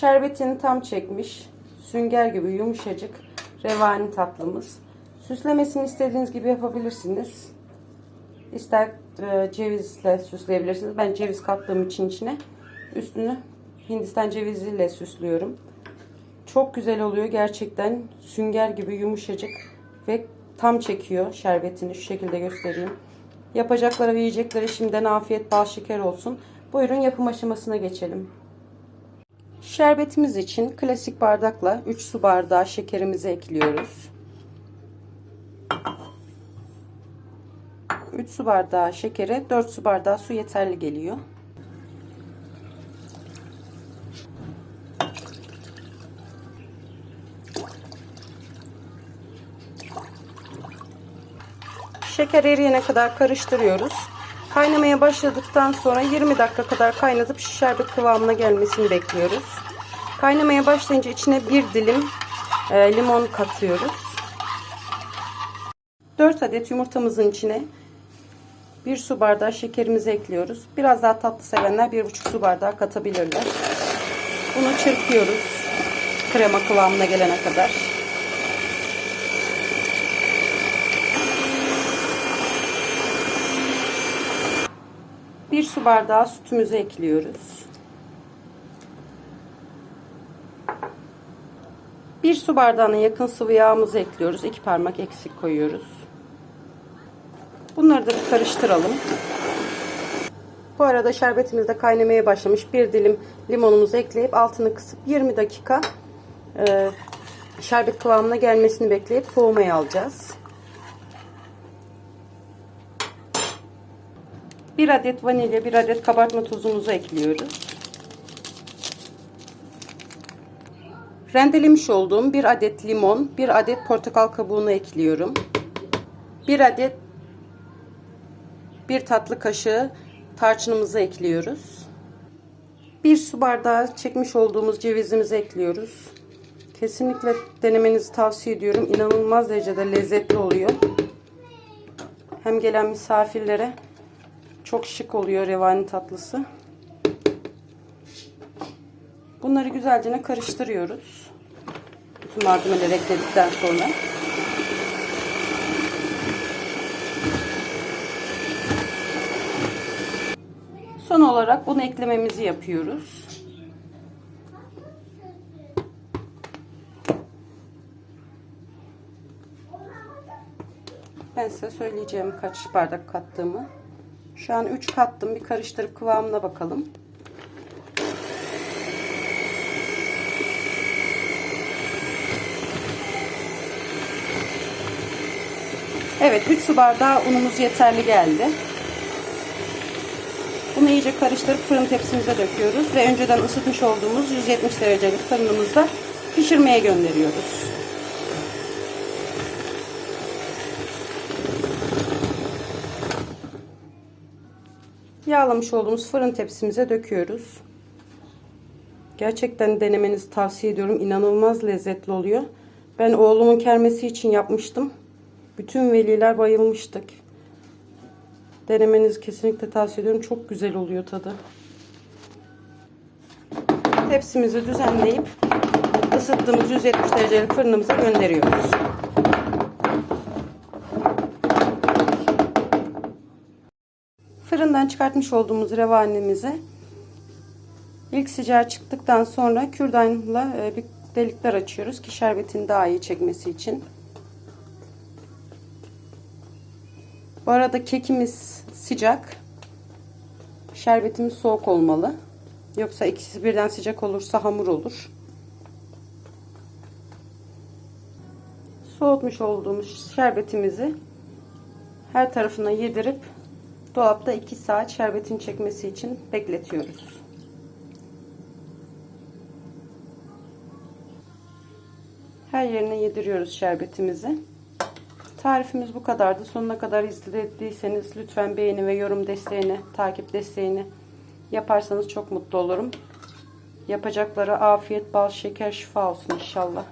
Şerbetini tam çekmiş. Sünger gibi yumuşacık revani tatlımız. Süslemesini istediğiniz gibi yapabilirsiniz. İster e, cevizle süsleyebilirsiniz. Ben ceviz kattığım için içine üstünü Hindistan ceviziyle süslüyorum. Çok güzel oluyor gerçekten. Sünger gibi yumuşacık ve tam çekiyor şerbetini. Şu şekilde göstereyim. Yapacaklara ve yiyeceklere şimdiden afiyet bal şeker olsun. Buyurun yapım aşamasına geçelim. Şerbetimiz için klasik bardakla 3 su bardağı şekerimizi ekliyoruz. 3 su bardağı şekere 4 su bardağı su yeterli geliyor. Şeker eriyene kadar karıştırıyoruz. Kaynamaya başladıktan sonra 20 dakika kadar kaynatıp şerbet kıvamına gelmesini bekliyoruz. Kaynamaya başlayınca içine bir dilim e, limon katıyoruz. 4 adet yumurtamızın içine 1 su bardağı şekerimizi ekliyoruz. Biraz daha tatlı sevenler 1,5 su bardağı katabilirler. Bunu çırpıyoruz krema kıvamına gelene kadar. Su bardağı sütümüzü ekliyoruz. Bir su bardağına yakın sıvı yağımızı ekliyoruz. İki parmak eksik koyuyoruz. Bunları da karıştıralım. Bu arada şerbetimiz de kaynamaya başlamış. Bir dilim limonumuzu ekleyip altını kısıp 20 dakika e, şerbet kıvamına gelmesini bekleyip soğumaya alacağız. 1 adet vanilya, 1 adet kabartma tozumuzu ekliyoruz. Rendelemiş olduğum 1 adet limon, 1 adet portakal kabuğunu ekliyorum. 1 adet 1 tatlı kaşığı tarçınımızı ekliyoruz. 1 su bardağı çekmiş olduğumuz cevizimizi ekliyoruz. Kesinlikle denemenizi tavsiye ediyorum. İnanılmaz derecede lezzetli oluyor. Hem gelen misafirlere çok şık oluyor revani tatlısı. Bunları güzelce karıştırıyoruz. Bütün malzemeleri ekledikten sonra. Son olarak bunu eklememizi yapıyoruz. Ben size söyleyeceğim kaç bardak kattığımı. Şu an 3 kattım. Bir karıştırıp kıvamına bakalım. Evet 3 su bardağı unumuz yeterli geldi. Bunu iyice karıştırıp fırın tepsimize döküyoruz ve önceden ısıtmış olduğumuz 170 derecelik fırınımızda pişirmeye gönderiyoruz. Yağlamış olduğumuz fırın tepsimize döküyoruz. Gerçekten denemenizi tavsiye ediyorum. İnanılmaz lezzetli oluyor. Ben oğlumun kermesi için yapmıştım. Bütün veliler bayılmıştık. Denemenizi kesinlikle tavsiye ediyorum. Çok güzel oluyor tadı. Tepsimizi düzenleyip ısıttığımız 170 derecelik fırınımıza gönderiyoruz. Fırından çıkartmış olduğumuz revanimizi ilk sıcağı çıktıktan sonra kürdanla e, bir delikler açıyoruz ki şerbetin daha iyi çekmesi için. Bu arada kekimiz sıcak. Şerbetimiz soğuk olmalı. Yoksa ikisi birden sıcak olursa hamur olur. Soğutmuş olduğumuz şerbetimizi her tarafına yedirip dolapta 2 saat şerbetin çekmesi için bekletiyoruz. Her yerine yediriyoruz şerbetimizi. Tarifimiz bu kadardı. Sonuna kadar izlediyseniz lütfen beğeni ve yorum desteğini, takip desteğini yaparsanız çok mutlu olurum. Yapacaklara afiyet, bal, şeker, şifa olsun inşallah.